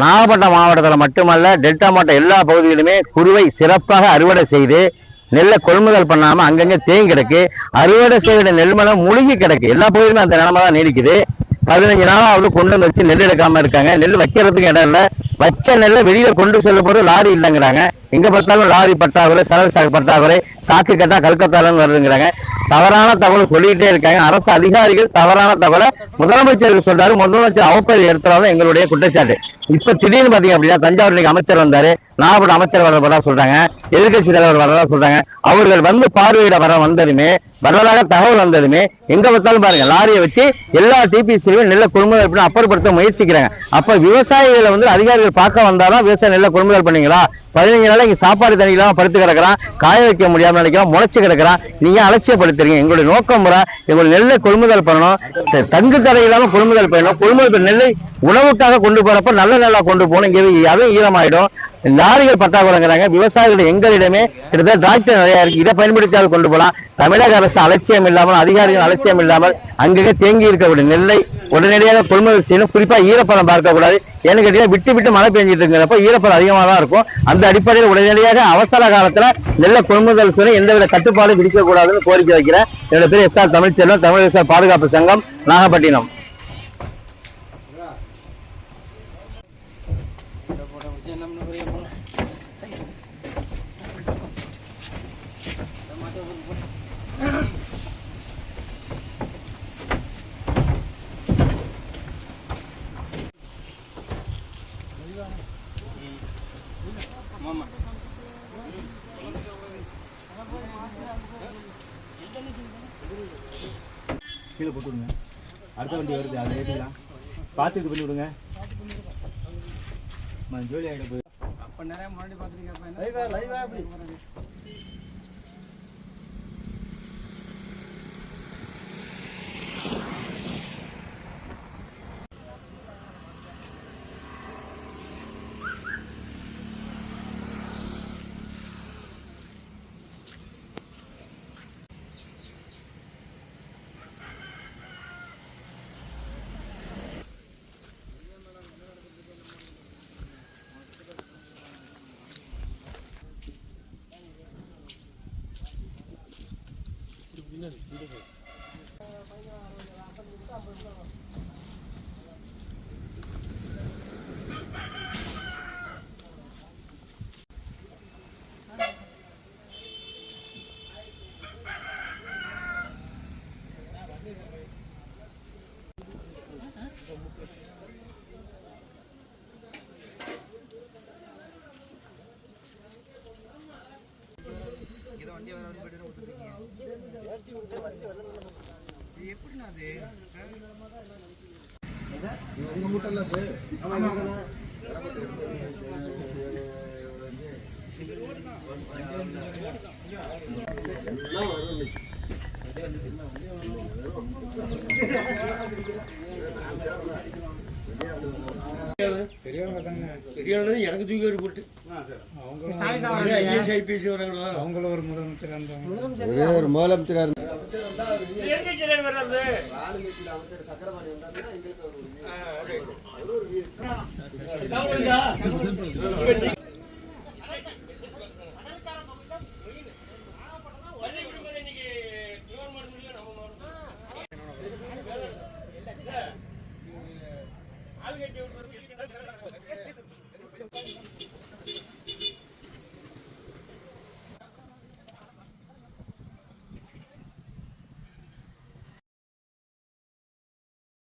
நாகப்பட்டினம் மாவட்டத்தில் மட்டுமல்ல டெல்டா மாவட்ட எல்லா பகுதிகளிலுமே குருவை சிறப்பாக அறுவடை செய்து நெல்லை கொள்முதல் பண்ணாமல் அங்கங்கே தேங்கி கிடக்கு. அறுவடை செய்கிற நெல்மலம் முழுகி கிடக்கு. எல்லா பகுதியிலுமே அந்த நிலைமை தான் நீடிக்குது. பதினஞ்சு நாளாக நாளாவது கொண்டு வந்து வச்சு நெல் எடுக்காம இருக்காங்க. நெல் வைக்கிறதுக்கு இடம் இல்லை. வச்ச நெல்லை வெளியில கொண்டு செல்ல போது லாரி இல்லைங்கிறாங்க. எங்க பார்த்தாலும் லாரி பற்றாக்குறை சரக்கு சாக்கு பற்றாக்குறை சாக்கு கட்டா கல்கத்தாலும் வருதுங்கிறாங்க. தவறான தகவல் சொல்லிக்கிட்டே இருக்காங்க. அரசு அதிகாரிகள் தவறான தகவலை முதலமைச்சர் சொல்றாரு. முதலமைச்சர் அவப்பேர் எடுத்துறாங்க எங்களுடைய குற்றச்சாட்டு. இப்ப திடீர்னு பாத்தீங்க அப்படின்னா தஞ்சாவூர் அமைச்சர் வந்தாரு. நாகப்பட்டினம் அமைச்சர் வர சொல்றாங்க. எதிர்கட்சி தலைவர் வரதா சொல்றாங்க. அவர்கள் வந்து பார்வையிட வர வந்ததுமே வரலாக தகவல் வந்ததுமே எங்க பார்த்தாலும் பாருங்க லாரியை வச்சு எல்லா டிபிசிலையும் நெல்ல கொள்முதல் பண்ணி அப்புறப்படுத்த முயற்சிக்கிறாங்க. அப்ப விவசாயிகளை வந்து அதிகாரிகள் பார்க்க வந்தாலும் விவசாய நெல்ல கொள்முதல் பண்ணீங்களா? பதினஞ்சு நாள் இங்க சாப்பாடு தண்ணி இல்லாம படுத்து கிடக்குறான் காய வைக்க முடியாம நினைக்கிறான் முளைச்சு கிடக்குறான். நீங்க அலட்சியப்படுத்துறீங்க? எங்களுடைய நோக்கம் முறை எங்களுடைய நெல்லை கொள்முதல் பண்ணணும். தங்கு தடை கொள்முதல் பண்ணணும். கொள்முதல் நெல்லை உணவுக்காக கொண்டு போறப்ப நல்ல நெல்லா கொண்டு போகணும். இங்கே அதுவும் ஈரமாயிடும். லாரிகள் பற்றாக்குறைங்கிறாங்க விவசாயிகள் எங்களிடமே கிட்டத்தட்ட டிராக்டர் நிறைய இருக்கு. இதை பயன்படுத்தி கொண்டு போகலாம். தமிழக அரசு அலட்சியம் இல்லாமல் அதிகாரிகள் அலட்சியம் இல்லாமல் அங்கங்கே தேங்கி இருக்கக்கூடிய நெல்லை உடனடியாக கொள்முதல் செய்யணும். குறிப்பா ஈரப்பதம் பார்க்கக்கூடாது. ஏன்னு கேட்டீங்கன்னா விட்டு விட்டு மழை பெஞ்சிட்டு இருக்கிறப்ப ஈரப்பதம் அதிகமாக தான் இருக்கும். அந்த அடிப்படையில் உடனடியாக அவசர காலத்தில் நெல்லை கொள்முதல் செய்யணும் எந்தவித கட்டுப்பாடும் விதிக்கக்கூடாதுன்னு கோரிக்கை வைக்கிறேன். என்னோட பேர் எஸ் ஆர் தமிழ்ச்செல்வன் தமிழக பாதுகாப்பு சங்கம் நாகப்பட்டினம். கீழே போட்டு விடுங்க. அடுத்த வண்டி வருது அதை ஏற்றிக்கலாம் பார்த்து இது பண்ணி விடுங்க. ஜோலி ஆகிட போய் அப்போ நிறைய முன்னாடி பார்த்துருக்கேன் ஒரு போட்டு. அவங்க ஐஏஎஸ் ஐபிஎஸ் வராங்களா? அவங்கள ஒரு முதலமைச்சர் ஒரே ஒரு முதலமைச்சராக எதிர்கட்சியில் வர்றது தகவல்